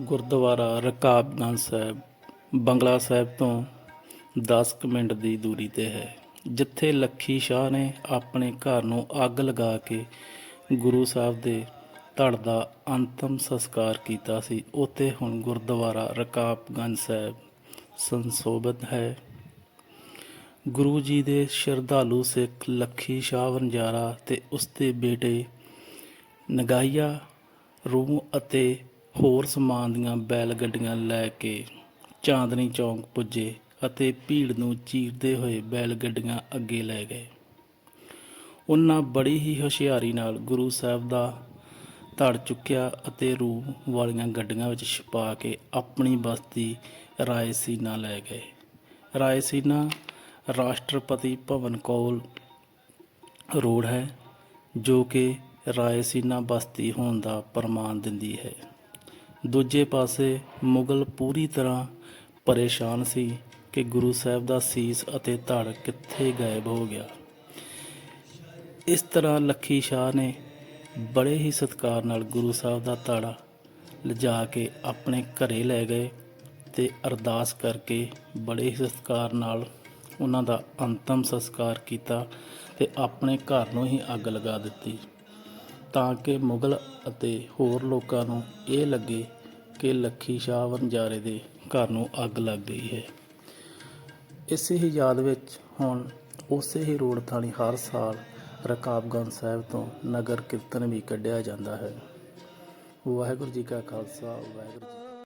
ਗੁਰਦੁਆਰਾ ਰਕਾਬਗੰਜ ਸਾਹਿਬ, ਬੰਗਲਾ ਸਾਹਿਬ ਤੋਂ 10 ਕੁ ਮਿੰਟ ਦੀ ਦੂਰੀ ਤੇ ਹੈ। ਜਿੱਥੇ ਲੱਖੀ ਸ਼ਾਹ ਨੇ ਆਪਣੇ ਘਰ ਨੂੰ ਅੱਗ ਲਗਾ ਕੇ ਗੁਰੂ ਸਾਹਿਬ ਦੇ ਧੜ ਦਾ ਅੰਤਮ ਸੰਸਕਾਰ ਕੀਤਾ ਸੀ, ਉੱਥੇ ਹੁਣ ਗੁਰਦੁਆਰਾ ਰਕਾਬਗੰਜ ਸਾਹਿਬ ਸੰਸੋਭਿਤ ਹੈ। ਗੁਰੂ ਜੀ ਦੇ ਸ਼ਰਧਾਲੂ ਸਿੱਖ ਲੱਖੀ ਸ਼ਾਹ ਵਣਜਾਰਾ ਤੇ ਉਸ ਦੇ ਬੇਟੇ ਨਗਾਈਆ ਰੂਹ ਅਤੇ ਹੋਰ ਸਮਾਨ ਦੀਆਂ ਬੈਲ ਗੱਡੀਆਂ ਲੈ ਕੇ ਚਾਂਦਨੀ ਚੌਂਕ ਪੁੱਜੇ ਅਤੇ ਭੀੜ ਨੂੰ ਚੀਰਦੇ ਹੋਏ ਬੈਲ ਗੱਡੀਆਂ ਅੱਗੇ ਲੈ ਗਏ। ਉਹਨਾਂ ਬੜੀ ਹੀ ਹੁਸ਼ਿਆਰੀ ਨਾਲ ਗੁਰੂ ਸਾਹਿਬ ਦਾ ਧੜ ਚੁੱਕਿਆ ਅਤੇ ਰੂਹ ਵਾਲੀਆਂ ਗੱਡੀਆਂ ਵਿੱਚ ਛਪਾ ਕੇ ਆਪਣੀ ਬਸਤੀ ਰਾਏਸੀਨਾ ਲੈ ਗਏ। ਰਾਏਸੀਨਾ ਰਾਸ਼ਟਰਪਤੀ ਭਵਨ ਕੋਲ ਰੋਡ ਹੈ, ਜੋ ਕਿ ਰਾਏਸੀਨਾ ਬਸਤੀ ਹੋਣ ਦਾ ਪ੍ਰਮਾਣ ਦਿੰਦੀ ਹੈ। ਦੂਜੇ ਪਾਸੇ ਮੁਗਲ ਪੂਰੀ ਤਰ੍ਹਾਂ ਪਰੇਸ਼ਾਨ ਸੀ ਕਿ ਗੁਰੂ ਸਾਹਿਬ ਦਾ ਸੀਸ ਅਤੇ ਧੜ ਕਿੱਥੇ ਗਾਇਬ ਹੋ ਗਿਆ। ਇਸ ਤਰ੍ਹਾਂ ਲੱਖੀ ਸ਼ਾਹ ਨੇ ਬੜੇ ਹੀ ਸਤਿਕਾਰ ਨਾਲ ਗੁਰੂ ਸਾਹਿਬ ਦਾ ਧੜਾ ਲਿਜਾ ਕੇ ਆਪਣੇ ਘਰੇ ਲੈ ਗਏ ਤੇ ਅਰਦਾਸ ਕਰਕੇ ਬੜੇ ਹੀ ਸਤਿਕਾਰ ਨਾਲ ਉਹਨਾਂ ਦਾ ਅੰਤਮ ਸੰਸਕਾਰ ਕੀਤਾ ਤੇ ਆਪਣੇ ਘਰ ਨੂੰ ਹੀ ਅੱਗ ਲਗਾ ਦਿੱਤੀ। ਤਾਂ ਕਿ ਮੁਗਲ ਅਤੇ ਹੋਰ ਲੋਕਾਂ ਨੂੰ ਇਹ ਲੱਗੇ ਕਿ ਲੱਖੀ ਸ਼ਾਹ ਵਣਜਾਰੇ ਦੇ ਘਰ ਨੂੰ ਅੱਗ ਲੱਗ ਗਈ ਹੈ। ਇਸੇ ਹੀ ਯਾਦ ਵਿੱਚ ਹੁਣ ਉਸੇ ਹੀ ਰੋਡ ਥਾਣੀ ਹਰ ਸਾਲ ਰਕਾਬਗੰਜ ਸਾਹਿਬ ਤੋਂ ਨਗਰ ਕੀਰਤਨ ਵੀ ਕੱਢਿਆ ਜਾਂਦਾ ਹੈ। ਵਾਹਿਗੁਰੂ ਜੀ ਕਾ ਖਾਲਸਾ, ਵਾਹਿਗੁਰੂ ਜੀ